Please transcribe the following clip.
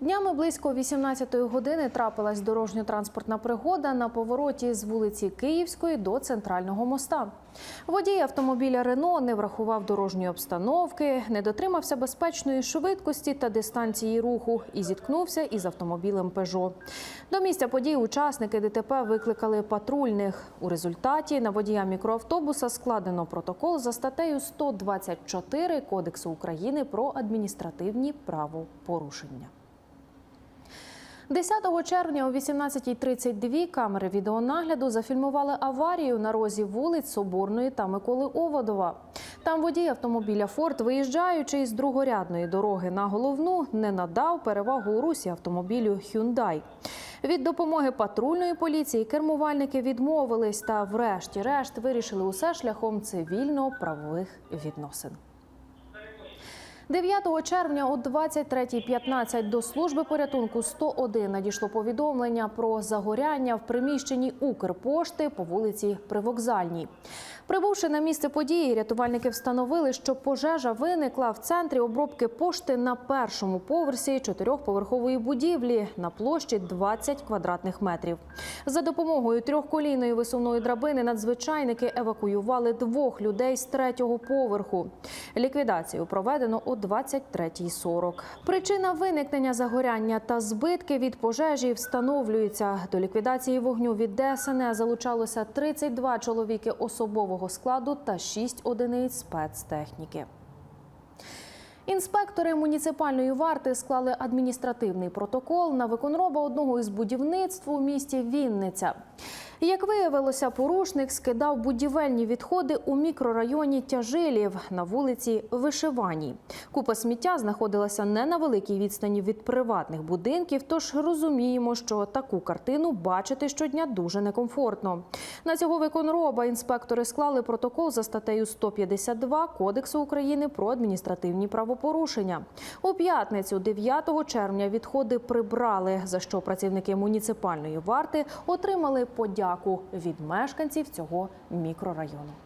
Днями близько 18-ї години трапилась дорожньо-транспортна пригода на повороті з вулиці Київської до центрального моста. Водій автомобіля Рено не врахував дорожньої обстановки, не дотримався безпечної швидкості та дистанції руху і зіткнувся із автомобілем Пежо. До місця події учасники ДТП викликали патрульних. У результаті на водія мікроавтобуса складено протокол за статтею 124 Кодексу України про адміністративні правопорушення. 10 червня о 18.32 камери відеонагляду зафільмували аварію на розі вулиць Соборної та Миколи Оводова. Там водій автомобіля Форд, виїжджаючи із другорядної дороги на головну, не надав перевагу у русі автомобілю Hyundai. Від допомоги патрульної поліції кермувальники відмовились та, врешті-решт, вирішили усе шляхом цивільно-правових відносин. 9 червня о 23.15 до служби порятунку 101 надійшло повідомлення про загоряння в приміщенні Укрпошти по вулиці Привокзальній. Прибувши на місце події, рятувальники встановили, що пожежа виникла в центрі обробки пошти на першому поверсі чотирьохповерхової будівлі на площі 20 квадратних метрів. За допомогою трьохколійної висувної драбини надзвичайники евакуювали двох людей з третього поверху. Ліквідацію проведено о 23.40. Причина виникнення загоряння та збитки від пожежі встановлюється. До ліквідації вогню від ДСН залучалося 32 чоловіки особового складу та 6 одиниць спецтехніки. Інспектори муніципальної варти склали адміністративний протокол на виконроба одного із будівництв у місті Вінниця. Як виявилося, порушник скидав будівельні відходи у мікрорайоні Тяжилів на вулиці Вишиваній. Купа сміття знаходилася не на великій відстані від приватних будинків, тож розуміємо, що таку картину бачити щодня дуже некомфортно. На цього виконроба інспектори склали протокол за статтею 152 Кодексу України про адміністративні правопорушення. У п'ятницю, 9 червня, відходи прибрали, за що працівники муніципальної варти отримали подяку від мешканців цього мікрорайону.